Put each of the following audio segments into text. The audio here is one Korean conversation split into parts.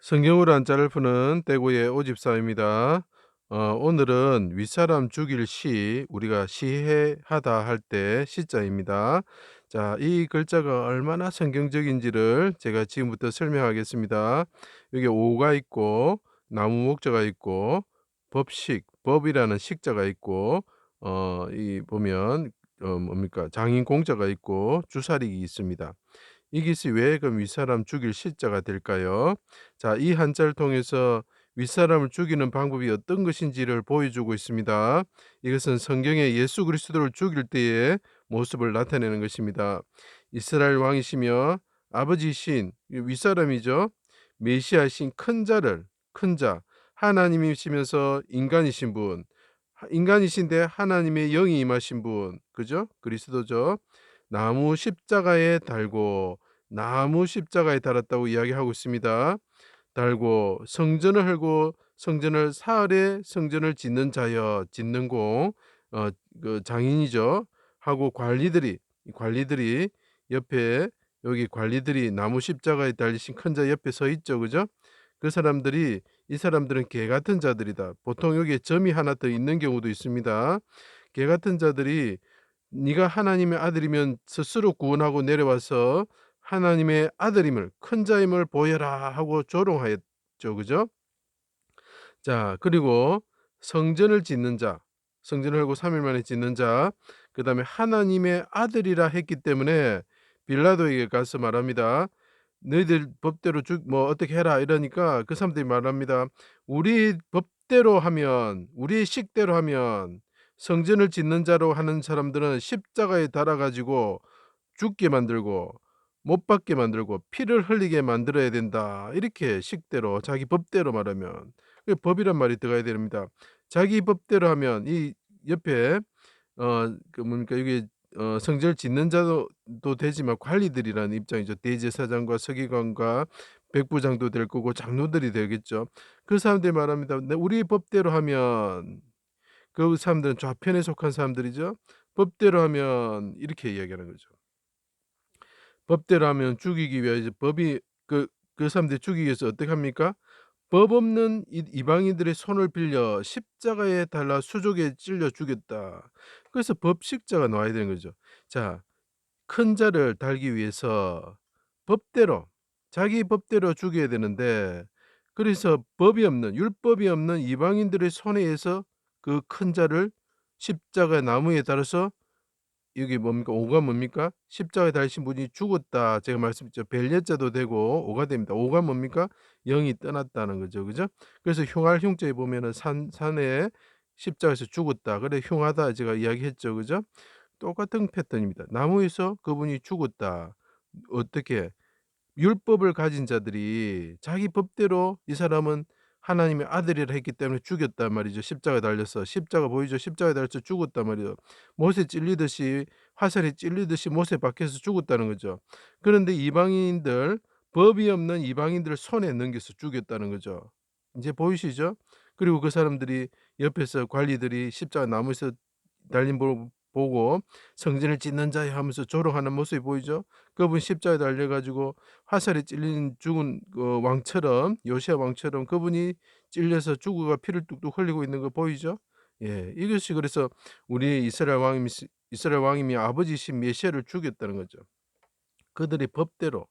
성경으로 한자를 푸는 떼고의 오집사입니다. 어, 오늘은 윗사람 죽일 시 우리가 시해하다 할 때 시자입니다. 자, 이 글자가 얼마나 성경적인지를 제가 지금부터 설명하겠습니다. 여기 오가 있고 나무 목자가 있고 법식 법이라는 식자가 있고 어, 이 보면 어, 뭡니까 장인 공자가 있고 주사릭이 있습니다. 이것이 왜 그럼 윗사람 죽일 시자가 될까요? 자, 이 한자를 통해서 윗사람을 죽이는 방법이 어떤 것인지를 보여주고 있습니다. 이것은 성경에 예수 그리스도를 죽일 때의 모습을 나타내는 것입니다. 이스라엘 왕이시며 아버지신 윗사람이죠. 메시아신 큰 자를 큰 자, 하나님이시면서 인간이신 분, 인간이신데 하나님의 영이 임하신 분, 그죠? 그리스도죠. 나무 십자가에 달고 나무 십자가에 달았다고 이야기하고 있습니다. 달고 성전을 헐고 성전을 사흘에 성전을 짓는 자여 짓는 공, 어, 그 장인이죠. 하고 관리들이 관리들이 옆에 여기 관리들이 나무 십자가에 달리신 큰 자 옆에 서 있죠, 그죠? 그 사람들이 이 사람들은 개 같은 자들이다. 보통 여기에 점이 하나 더 있는 경우도 있습니다. 개 같은 자들이 네가 하나님의 아들이면 스스로 구원하고 내려와서 하나님의 아들임을 큰 자임을 보여라 하고 조롱하였죠. 그죠? 자, 그리고 성전을 짓는 자, 성전을 하고 3일 만에 짓는 자, 그 다음에 하나님의 아들이라 했기 때문에 빌라도에게 가서 말합니다. 너희들 법대로 쭉뭐 어떻게 해라 이러니까 그 사람들이 말합니다. 우리 법대로 하면 우리 식대로 하면 성전을 짓는 자로 하는 사람들은 십자가에 달아 가지고 죽게 만들고 못 받게 만들고 피를 흘리게 만들어야 된다. 이렇게 식대로 자기 법대로 말하면 그 법이란 말이 들어가야 됩니다. 자기 법대로 하면 이 옆에 어그 뭡니까 여기 어 성전을 짓는 자도 도 되지만 관리들이라는 입장이죠. 대제사장과 서기관과 백부장도 될 거고 장로들이 되겠죠. 그 사람들이 말합니다. "네 우리 법대로 하면" 그 사람들은 좌편에 속한 사람들이죠. 법대로 하면 이렇게 이야기하는 거죠. 법대로 하면 죽이기 위해 이제 법이 그 그 사람들 죽이기 위해서 어떻게 합니까? 법 없는 이 이방인들의 손을 빌려 십자가에 달라 수족에 찔려 죽였다. 그래서 법식자가 나와야 되는 거죠. 자, 큰 자를 달기 위해서 법대로 자기 법대로 죽여야 되는데 그래서 법이 없는 율법이 없는 이방인들의 손에 의해서 그 큰 자를 십자가 나무에 달아서 여기 뭡니까? 오가 뭡니까? 십자가에 달리신 분이 죽었다. 제가 말씀드렸죠. 벨예자도 되고 오가 됩니다. 오가 뭡니까? 영이 떠났다는 거죠. 그죠? 그래서 흉할 흉자에 보면은 산 산에 십자가에서 죽었다. 그래 흉하다 제가 이야기했죠. 그죠? 똑같은 패턴입니다. 나무에서 그분이 죽었다. 어떻게? 율법을 가진 자들이 자기 법대로 이 사람은 하나님의 아들이라 했기 때문에 죽였단 말이죠. 십자가에 달려서. 십자가 보이죠? 십자가에 달려서 죽었단 말이죠. 못에 찔리듯이 화살이 찔리듯이 못에 박혀서 죽었다는 거죠. 그런데 이방인들 법이 없는 이방인들을 손에 넘겨서 죽였다는 거죠. 이제 보이시죠? 그리고 그 사람들이 옆에서 관리들이 십자가 나무에서 달린 볼 보고 성전을 짓는 자여 하면서 조롱하는 모습이 보이죠. 그분 십자가에 달려 가지고 화살에 찔린 죽은 그 왕처럼 요시야 왕처럼 그분이 찔려서 죽어가 피를 뚝뚝 흘리고 있는 거 보이죠? 예. 이것이 그래서 우리 이스라엘 왕이 이스라엘 왕임이 아버지신 메시아를 죽였다는 거죠. 그들이 법대로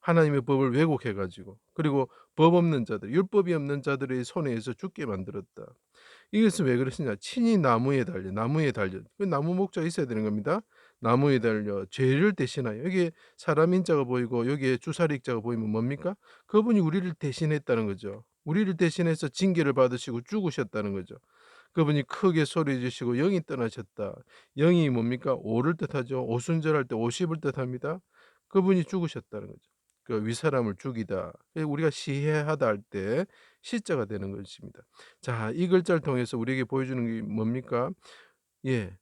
하나님의 법을 왜곡해 가지고 그리고 법 없는 자들, 율법이 없는 자들의 손에 의해서 죽게 만들었다. 이것은 왜 그러시냐? 친히 나무에 달려 나무에 달려 그 나무 목자가 있어야 되는 겁니다. 나무에 달려 죄를 대신하여 여기에 사람 인자가 보이고 여기에 주사릭자가 보이면 뭡니까? 그분이 우리를 대신했다는 거죠. 우리를 대신해서 징계를 받으시고 죽으셨다는 거죠. 그분이 크게 소리 지시고 영이 떠나셨다. 영이 뭡니까? 오를 뜻하죠. 오순절할 때 오십을 뜻합니다. 그분이 죽으셨다는 거죠. 그 윗사람을 죽이다. 우리가 시해하다 할 때 시자가 되는 것입니다. 자, 이 글자를 통해서 우리에게 보여주는 게 뭡니까? 예.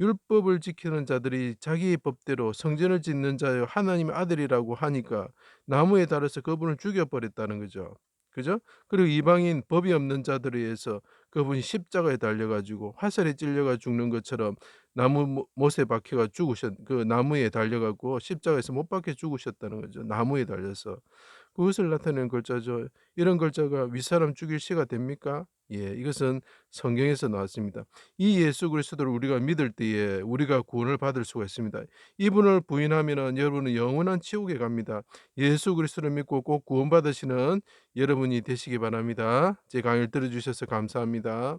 율법을 지키는 자들이 자기의 법대로 성전을 짓는 자여 하나님의 아들이라고 하니까 나무에 달아서 그분을 죽여버렸다는 거죠. 그죠? 그리고 이방인 법이 없는 자들에 의해서 그분이 십자가에 달려가지고 화살에 찔려가 죽는 것처럼 나무 못에 박혀가 죽으셨 그 나무에 달려가고 십자가에서 못 박혀 죽으셨다는 거죠. 나무에 달려서 그것을 나타내는 글자죠. 이런 글자가 윗사람 죽일 시가 됩니까? 예, 이것은 성경에서 나왔습니다. 이 예수 그리스도를 우리가 믿을 때에 우리가 구원을 받을 수가 있습니다. 이분을 부인하면은 여러분은 영원한 지옥에 갑니다. 예수 그리스도를 믿고 꼭 구원받으시는 여러분이 되시기 바랍니다. 제 강의를 들어주셔서 감사합니다.